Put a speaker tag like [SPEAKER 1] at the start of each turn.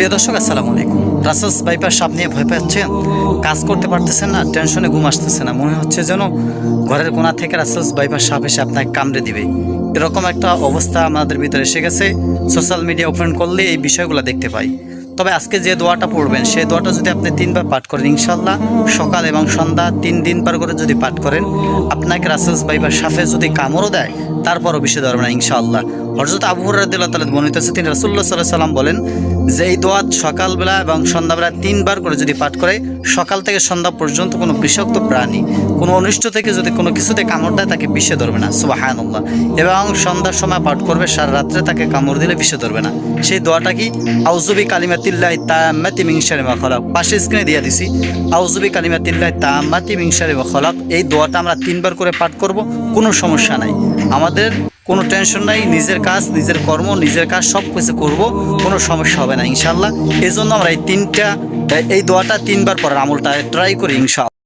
[SPEAKER 1] প্রিয় দর্শক, আসসালামু আলাইকুম। রাসাস বাইপার সাপ নিয়ে ভয় পাচ্ছেন? কাজ করতে পারতেছেন না, টেনশনে ঘুম আসতেছে না। মনে হচ্ছে যেন ঘরের কোনা থেকে রাসাস বাইপার সাপ এসে আপনাকে কামড়ে দিবে। এরকম একটা অবস্থা আমাদের ভিতরে এসে গেছে। সোশ্যাল মিডিয়া ওপেন করলে এই বিষয়গুলো দেখতে পাই। তবে আজকে যে দোয়াটা পড়বেন, সেই দোয়াটা যদি আপনি তিনবার পাঠ করেন ইনশাল্লাহ সকাল এবং সন্ধ্যা তিন দিন পার করে যদি পাঠ করেন, আপনাকে রাসেলস বাইবার সাফে যদি কামড়ও দেয়, তারপরও বিষয় ধরবে না, ইনশাআল্লাহ। হরজত আবু রাদিল্লাহ তালা বর্ণিত আছে, তিনি রাসুল্লাহ সাল্লাহ সাল্লাম বলেন যে এই দোয়া সকালবেলা এবং সন্ধ্যাবেলা তিনবার করে যদি পাঠ করে, সকাল থেকে সন্ধ্যা পর্যন্ত কোনো বিষাক্ত প্রাণী, কোনো অনিষ্ট থেকে যদি কোনো কিছুতে কামড় দেয়, তাকে বিষে ধরবে না। সুবাহানুল্লাহ। এবং সন্ধ্যার সময় পাঠ করবে, সারা রাত্রে তাকে কামড় দিলে বিষে ধরবে না। সেই দোয়াটা কি? আউজুবি কালিমাতিল্লাহ তাম্মাতি মিংসারে বা খলাক। পাশে স্ক্রিনে দিয়ে দিছি আউজুবি কালিমাতিল্লাহ তাম্মাতি মিংসারে বা খলাক। এই দোয়াটা আমরা তিনবার করে পাঠ করব, কোনো সমস্যা নাই। আমাদের কোনো টেনশন নাই, নিজের কাজ, নিজের কর্ম, নিজের কাজ সব কিছু করব, কোনো সমস্যা হবে না, ইনশাল্লাহ। এই জন্য আমরা এই তিনটা, এই দোয়াটা তিনবার পরের আমলটা ট্রাই করি ইনশাআল্লাহ